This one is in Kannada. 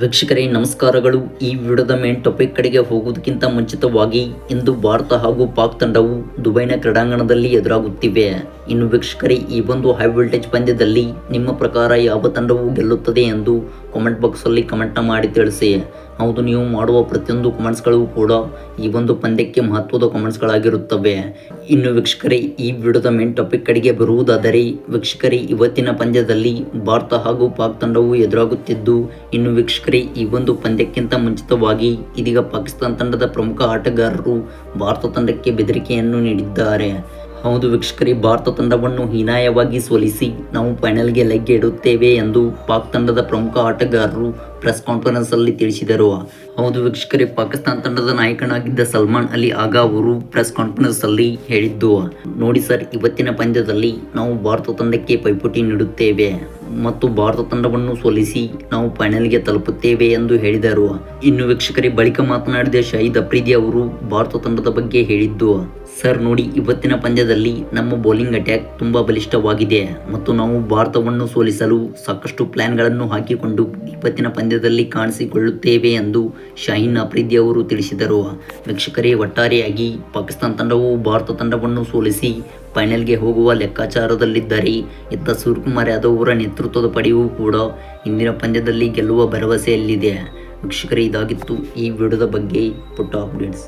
ವೀಕ್ಷಕರೇ, ನಮಸ್ಕಾರಗಳು. ಈ ವಿಡಿಯೋದ ಮೇನ್ ಟಾಪಿಕ್ ಕಡೆಗೆ ಹೋಗುವುದಕ್ಕಿಂತ ಮುಂಚಿತವಾಗಿ ಇಂದು ಭಾರತ ಹಾಗೂ ಪಾಕ್ ತಂಡವು ದುಬೈನ ಕ್ರೀಡಾಂಗಣದಲ್ಲಿ ಎದುರಾಗುತ್ತಿವೆ. ಇನ್ನು ವೀಕ್ಷಕರೇ, ಈ ಒಂದು ಹೈ ವೋಲ್ಟೇಜ್ ಪಂದ್ಯದಲ್ಲಿ ನಿಮ್ಮ ಪ್ರಕಾರ ಯಾವ ತಂಡವು ಗೆಲ್ಲುತ್ತದೆ ಎಂದು ಕಾಮೆಂಟ್ ಬಾಕ್ಸಲ್ಲಿ ಕಮೆಂಟ್ನ ಮಾಡಿ ತಿಳಿಸಿ. ಹೌದು, ನೀವು ಮಾಡುವ ಪ್ರತಿಯೊಂದು ಕಮೆಂಟ್ಸ್ಗಳು ಕೂಡ ಈ ಒಂದು ಪಂದ್ಯಕ್ಕೆ ಮಹತ್ವದ ಕಮೆಂಟ್ಸ್ಗಳಾಗಿರುತ್ತವೆ ಇನ್ನು ವೀಕ್ಷಕರೇ, ಈ ವಿಡಿಯೋದ ಮೇನ್ ಟಾಪಿಕ್ ಕಡೆಗೆ ಬರುವುದಾದರೆ, ವೀಕ್ಷಕರೇ, ಇವತ್ತಿನ ಪಂದ್ಯದಲ್ಲಿ ಭಾರತ ಹಾಗೂ ಪಾಕ್ ತಂಡವು ಎದುರಾಗುತ್ತಿದ್ದು, ಇನ್ನು ವೀಕ್ಷಕರೇ, ಈ ಒಂದು ಪಂದ್ಯಕ್ಕಿಂತ ಮುಂಚಿತವಾಗಿ ಇದೀಗ ಪಾಕಿಸ್ತಾನ ತಂಡದ ಪ್ರಮುಖ ಆಟಗಾರರು ಭಾರತ ತಂಡಕ್ಕೆ ಬೆದರಿಕೆಯನ್ನು ನೀಡಿದ್ದಾರೆ. ಹೌದು ವೀಕ್ಷಕರೇ, ಭಾರತ ತಂಡವನ್ನು ಹೀನಾಯವಾಗಿ ಸೋಲಿಸಿ ನಾವು ಫೈನಲ್ಗೆ ಲಗ್ಗೆ ಇಡುತ್ತೇವೆ ಎಂದು ಪಾಕ್ ತಂಡದ ಪ್ರಮುಖ ಆಟಗಾರರು ಪ್ರೆಸ್ ಕಾನ್ಫರೆನ್ಸ್ ಅಲ್ಲಿ ತಿಳಿಸಿದರು. ಹೌದು ವೀಕ್ಷಕರೇ, ಪಾಕಿಸ್ತಾನ ತಂಡದ ನಾಯಕನಾಗಿದ್ದ ಸಲ್ಮಾನ್ ಅಲಿ ಆಗ ಅವರು ಪ್ರೆಸ್ ಕಾನ್ಫರೆನ್ಸ್ ಅಲ್ಲಿ ಹೇಳಿದ್ದು. ನೋಡಿ ಸರ್, ಇವತ್ತಿನ ಪಂದ್ಯದಲ್ಲಿ ನಾವು ಭಾರತ ತಂಡಕ್ಕೆ ಪೈಪೋಟಿ ನೀಡುತ್ತೇವೆ. ಮತ್ತು ಭಾರತ ತಂಡವನ್ನು ಸೋಲಿಸಿ ನಾವು ಫೈನಲ್ಗೆ ತಲುಪುತ್ತೇವೆ ಎಂದು ಹೇಳಿದರು. ಇನ್ನು ವೀಕ್ಷಕರೇ, ಬಳಿಕ ಮಾತನಾಡಿದ ಶಹೀದ್ ಅಪ್ರಿದಿ ಅವರು ಭಾರತ ತಂಡದ ಬಗ್ಗೆ ಹೇಳಿದ್ದು, ಸರ್, ನೋಡಿ, ಇವತ್ತಿನ ಪಂದ್ಯದಲ್ಲಿ ನಮ್ಮ ಬೌಲಿಂಗ್ ಅಟ್ಯಾಕ್ ತುಂಬಾ ಬಲಿಷ್ಠವಾಗಿದೆ ಮತ್ತು ನಾವು ಭಾರತವನ್ನು ಸೋಲಿಸಲು ಸಾಕಷ್ಟು ಪ್ಲಾನ್ಗಳನ್ನು ಹಾಕಿಕೊಂಡು ಇವತ್ತಿನ ಪಂದ್ಯದಲ್ಲಿ ಕಾಣಿಸಿಕೊಳ್ಳುತ್ತೇವೆ ಎಂದು ಶಾಹೀನ್ ಅಫ್ರೀದಿ ಅವರು ತಿಳಿಸಿದರು. ವೀಕ್ಷಕರೇ, ಒಟ್ಟಾರೆಯಾಗಿ ಪಾಕಿಸ್ತಾನ ತಂಡವು ಭಾರತ ತಂಡವನ್ನು ಸೋಲಿಸಿ ಫೈನಲ್ಗೆ ಹೋಗುವ ಲೆಕ್ಕಾಚಾರದಲ್ಲಿದ್ದರೆ ಇತ್ತ ಸೂರ್ಯಕುಮಾರ್ ಯಾದವ್ ನೇತೃತ್ವದ ಪಡೆಯೂ ಕೂಡ ಇಂದಿನ ಪಂದ್ಯದಲ್ಲಿ ಗೆಲ್ಲುವ ಭರವಸೆಯಲ್ಲಿದೆ. ವೀಕ್ಷಕರೇ, ಇದಾಗಿತ್ತು ಈ ವಿಡಿಯೋದ ಬಗ್ಗೆ ಪುಟ್ಟ ಅಪ್ಡೇಟ್ಸ್.